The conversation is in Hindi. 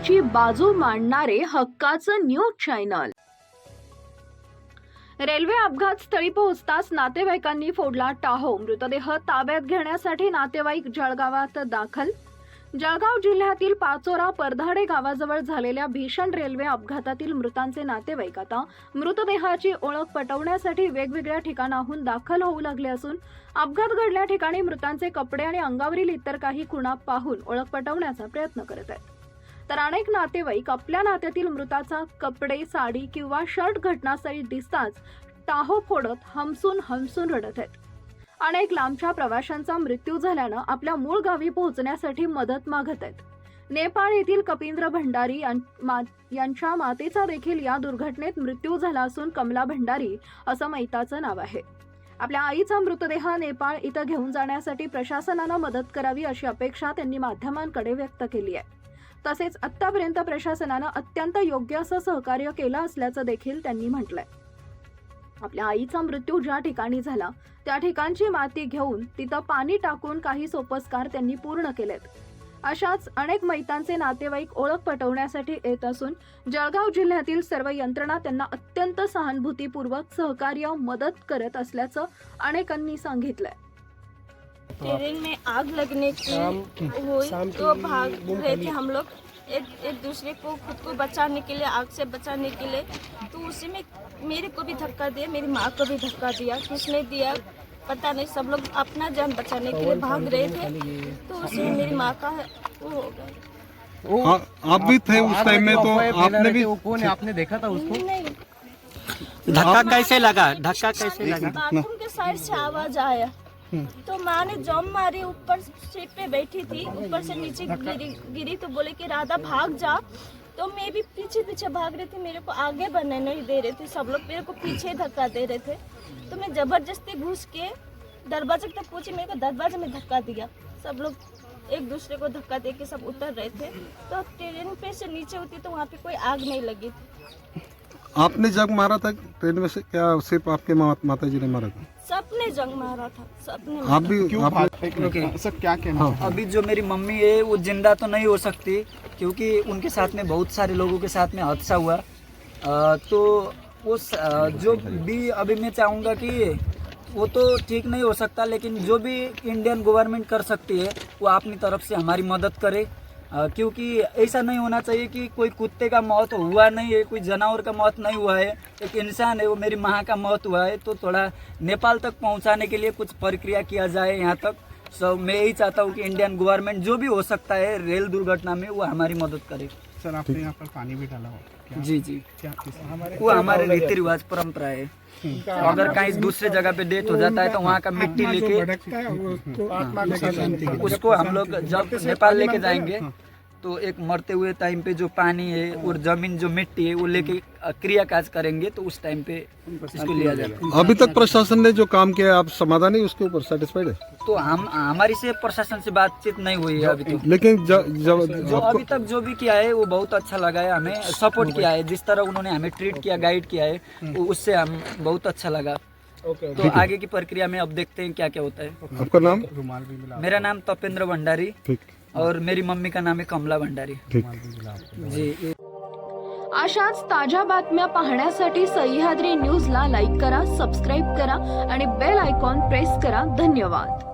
हक्काची बाजू मांडणारे हक्काचं न्यूज चॅनल. रेल्वे अपघात स्थळी पोहोचताच नातेवाईकांनी फोडला टाहो. मृतदेह ताब्यात घेण्यासाठी नातेवाईक जळगावात दाखल. जळगाव जिल्ह्यातील पाचोरा परधाडे गावाजवळ झालेल्या भीषण रेल्वे अपघातातील मृतांचे नातेवाईक आता मृतदेहाची ओळख पटवण्यासाठी वेगवेगळ्या ठिकाणाहून दाखल होऊ लागले असून अपघात घडल्या ठिकाणी मृतांचे कपडे आणि अंगावरील इतर काही खुणा पाहून ओळख पटवण्याचा प्रयत्न करत आहेत. तर अनेक नातेवाईक आपल्या नात्यातील मृताचा कपडे साडी किंवा शर्ट घटनास्थळी दिसताच टाहो फोडत हमसून हमसून रडत आहेत. अनेक लांबच्या प्रवाशांचा मृत्यू झाल्यानं आपल्या मूळ गावी पोहोचण्यासाठी मदत मागत आहेत. नेपाळ येथील कपिंद्र भंडारी यां- मा- यांच्या मातेचा देखील या दुर्घटनेत मृत्यू झाला असून कमला भंडारी असं मैताचं नाव आहे. आपल्या आईचा मृतदेह नेपाळ इथं घेऊन जाण्यासाठी प्रशासनानं मदत करावी अशी अपेक्षा त्यांनी माध्यमांकडे व्यक्त केली आहे. तसेच आतापर्यंत प्रशासनानं अत्यंत योग्य असं सहकार्य केलं असल्याचं देखील त्यांनी म्हटलंय. आपल्या आईचा मृत्यू ज्या ठिकाणी झाला त्या ठिकाणची माती घेऊन तिथं पाणी टाकून काही सोपस्कार त्यांनी पूर्ण केलेत. अशाच अनेक मैतांचे नातेवाईक ओळख पटवण्यासाठी येत असून जळगाव जिल्ह्यातील सर्व यंत्रणा त्यांना अत्यंत सहानुभूतीपूर्वक सहकार्य मदत करत असल्याचं अनेकांनी सांगितलंय. ट्रेन में आग लगने की हुई तो भाग रहे थे हम लोग। एक एक दूसरे को खुद को बचाने के लिए आग से बचाने के लिए। तो उसी में मेरे को भी धक्का दिया मेरी माँ को भी धक्का दिया किसने दिया पता नहीं सब लोग अपना जान बचाने के लिए भाग रहे थे। तो उसी में मेरी माँ का वो हो गया। आ, आप भी थे उस टाइम में तो आपने भी वो कौन है? आपने देखा था उसको? नहीं। धक्का कैसे लगा? धक्का कैसे लगा? बाथरूम के साइड से आवाज़ आया। तो माँ ने जम मारी, ऊपर सीट पे बैठी थी, ऊपर से नीचे गिरी गिरी तो बोले कि, राधा, भाग जा। तो मैं भी पीछे पीछे भाग रही थी, मेरे को आगे बढ़ने नहीं दे रहे थे सब लोग, मेरे को पीछे धक्का दे रहे थे। तो मैं ज़बरदस्ती घुस के दरवाजे तक पहुँची, मेरे को दरवाजे में धक्का दिया। सब लोग एक दूसरे को धक्का दे के सब उतर रहे थे। तो ट्रेन पे से नीचे उतरी तो वहाँ पे कोई आग नहीं लगी। आपने जग मारा था ट्रेन में से? क्या सिर्फ़ आपके मा, माता जी ने मारा था? सबने जंग मारा था सबने आप भी आप ओके सर क्या कहना हाँ। अभी जो मेरी मम्मी है वो ज़िंदा तो नहीं हो सकती क्योंकि उनके साथ में बहुत सारे लोगों के साथ में हादसा हुआ। अ, तो वो जो भी अभी मैं चाहूँगा कि वो तो ठीक नहीं हो सकता लेकिन जो भी इंडियन गवर्नमेंट कर सकती है वो अपनी तरफ़ से हमारी मदद करे। क्योंकि ऐसा नहीं होना चाहिए कि कोई कुत्ते का मौत हुआ नहीं है कोई जानवर का मौत नहीं हुआ है एक इंसान है वो मेरी माँ का मौत हुआ है तो थोड़ा नेपाल तक पहुँचाने के लिए कुछ प्रक्रिया किया जाए यहाँ तक। सो मैं यही चाहता हूँ कि इंडियन गवर्नमेंट जो भी हो सकता है रेल दुर्घटना में वो हमारी मदद करे। सर आपने यहाँ पर पानी भी डाला हो जी जी। वो हमारे रीति रिवाज परंपरा है। अगर कहीं दूसरे जगह पे डेथ हो जाता है तो वहाँ का मिट्टी लेके उसको हम लोग जब नेपाल लेके जाएँगे तो एक मरते हुए टाइम पे जो पानी है और ज़मीन जो मिट्टी है वो लेके क्रिया काज करेंगे तो उस टाइम पे इसको लिया जाएगा। अभी तक प्रशासन ने जो काम किया आप समाधान ही उसके ऊपर सेटिस्फाइड है? तो हम हमारी से प्रशासन से बातचीत नहीं हुई है अभी तो। लेकिन ज, जब जो अभी तक जो भी किया है वो बहुत अच्छा लगा है हमें सपोर्ट किया है जिस तरह उन्होंने हमें ट्रीट किया गाइड किया है उससे हम बहुत अच्छा लगा। तो आगे की प्रक्रिया में अब देखते हैं क्या क्या होता है। आपका नाम? मेरा नाम तपेंद्र भंडारी। ठीक। और मेरी मम्मी का नाम है कमला भंडारी। जी अशाच ताज्या बातम्या पाहण्यासाठी सह्याद्री न्यूजला लाईक करा सबस्क्राईब करा आणि बेल आयकॉन प्रेस करा. धन्यवाद.